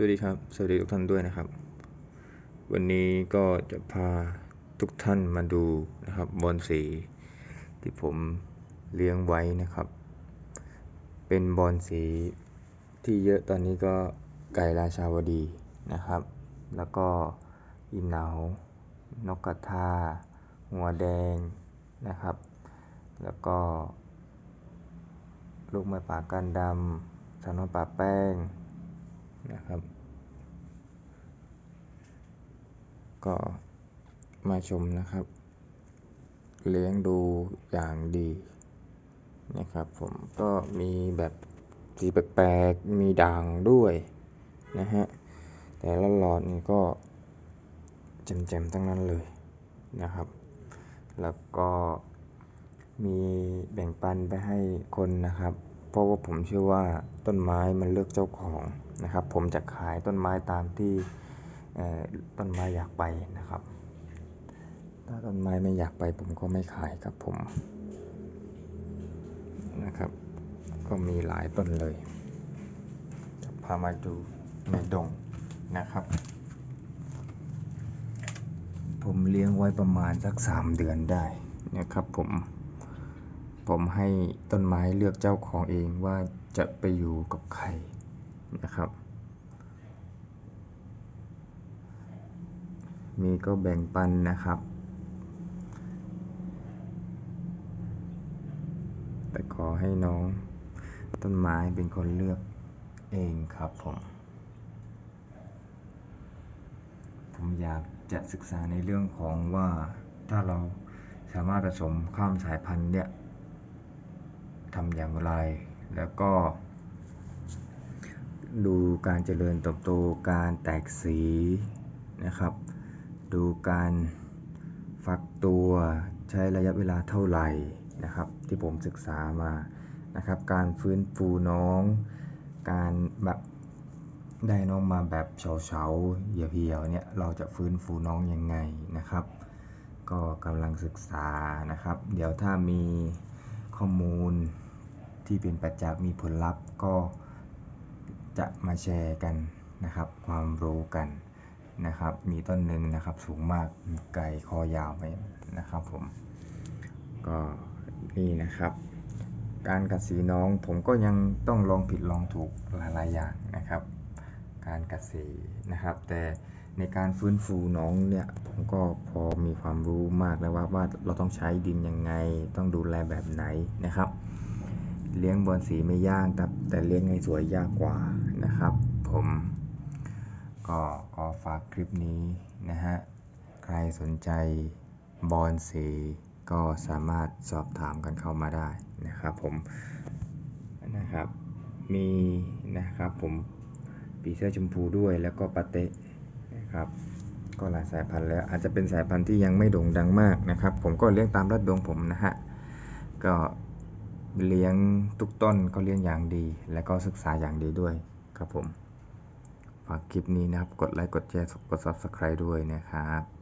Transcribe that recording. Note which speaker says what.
Speaker 1: สวัสดีครับ สวัสดีทุกท่านด้วยนะครับ วันนี้ก็จะพาทุกท่านมาดูนะครับบอลสีที่ผมเลี้ยงไว้นะครับ เป็นบอลสีที่เยอะตอนนี้ก็ไก่ราชาวดีนะครับ แล้วก็อีเหนานกกระทา หัวแดงนะครับ แล้วก็ ลูกไม้ป่าก้านดำสานนป่าแป้ง นะครับ ก็มาชมนะครับ เลี้ยงดูอย่างดีนะครับผมก็มีแบบสีแปลกๆมีด่างด้วยนะฮะแต่ละหลอดนี่ก็แจ่มๆทั้งนั้นเลยนะครับ แล้วก็มีแบ่งปันไปให้คนนะครับ เพราะว่าผมเชื่อว่าต้นไม้มันเลือกเจ้าของนะครับ ผมจะขายต้นไม้ตามที่ต้นไม้อยากไปนะครับ ถ้าต้นไม้ไม่อยากไปผมก็ไม่ขายครับผมนะครับ ก็มีหลายต้นเลย จะพามาดูในดงนะครับ ผมเลี้ยงไว้ประมาณสักสามเดือนได้นะครับผม ผมให้ต้นไม้เลือกเจ้าของเองว่าจะไปอยู่กับใครนะครับ มีก็แบ่งปันนะครับ แต่ขอให้น้องต้นไม้เป็นคนเลือกเองครับผม ผมอยากจะศึกษาในเรื่องของว่าถ้าเราสามารถผสมข้ามสายพันธุ์เนี่ยำอย่างไร แล้วก็ ดูการเจริญเติบโตการแตกสีนะครับ ดูการฟักตัวใช้ระยะเวลาเท่าไหร่นะครับ ที่ผมศึกษามานะครับ การฟื้นฟูน้อง การแบบได้น้องมาแบบเฉาๆเหี่ยวๆเนี่ยเราจะฟื้นฟูน้องยังไงนะครับ ก็กำลังศึกษานะครับ เดี๋ยวถ้ามีข้อมูล ที่เป็นประจักมีผลลัพธ์ก็จะมาแชร์กันนะครับ ความรู้กันนะครับ มีต้นหนึ่งนะครับสูงมากไก่คอยาวไหมนะครับผมก็นี่นะครับ การกัดสีน้องผมก็ยังต้องลองผิดลองถูกหลายๆอย่างนะครับ การกัดสีนะครับ แต่ในการฟื้นฟูน้องเนี่ยผมก็พอมีความรู้มากแล้วว่าว่าเราต้องใช้ดินยังไง ต้องดูแลแบบไหนนะครับ เลี้ยงบอลสีไม่ยากครับ แต่เลี้ยงให้สวยยากกว่านะครับ ผมก็ขอฝากคลิปนี้นะฮะ ใครสนใจบอลสีก็สามารถสอบถามกันเข้ามาได้นะครับผมนะครับ มีนะครับผมปีเสื้อชมพูด้วยแล้วก็ปาเต้นะครับก็หลายสายพันธุ์แล้วอาจจะเป็นสายพันธุ์ที่ยังไม่โด่งดังมากนะครับ ผมก็เลี้ยงตามรัดดวงผมนะฮะก็ เลี้ยงทุกต้นก็เลี้ยงอย่างดี และก็ศึกษาอย่างดีด้วยครับผม ฝากคลิปนี้นะครับ กดไลค์ กดแชร์ กด Subscribe ด้วยนะครับ